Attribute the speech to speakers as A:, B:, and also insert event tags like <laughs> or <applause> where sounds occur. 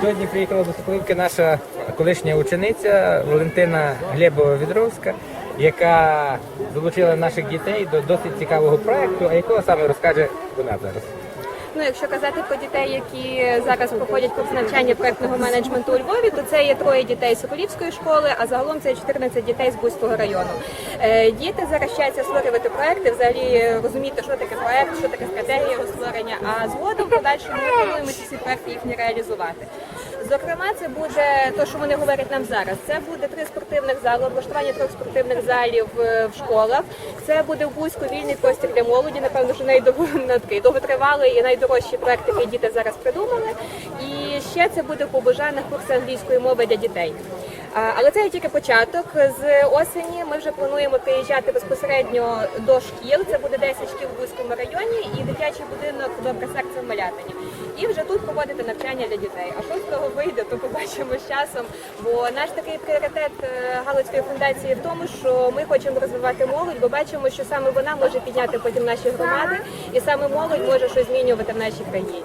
A: Сьогодні приїхала до Соколівки наша колишня учениця Валентина Глебова-Відровська, яка залучила наших дітей до досить цікавого проєкту, а якого саме розкаже вона зараз.
B: Ну, якщо казати про дітей, які зараз проходять курс навчання проектного менеджменту у Львові, то це є троє дітей з Соколівської школи, а загалом це 14 дітей з Бузького району. Е, Діти зараз вчаться створювати проекти, взагалі розуміти, що таке проект, що таке стратегія його створення. А згодом в подальшому ми плануємо ці проекти їхні реалізувати. Зокрема, це буде те, що вони говорять нам зараз. Це буде три спортивних зали, облаштування трьох спортивних залів е, в школах. Це буде в Бузьку вільний простір для молоді. Напевно, що найдов- <laughs> на довготривалий і найдорожчий проект, який діти зараз придумали. І ще це буде по бажаних курси англійської мови для дітей. Але це тільки початок. З осені ми вже плануємо приїжджати безпосередньо до шкіл. Це буде 10 шкіл в Бузькому районі і дитячий будинок Добра серце в Малятині. І вже тут проводити навчання для дітей. А що з того вийде, то побачимо з часом. Бо наш такий пріоритет е, Галицької фундації в тому, що ми хочемо розвивати молодь, бо бачимо, що саме вона може підняти потім наші громади, і саме молодь може щось змінювати в нашій країні.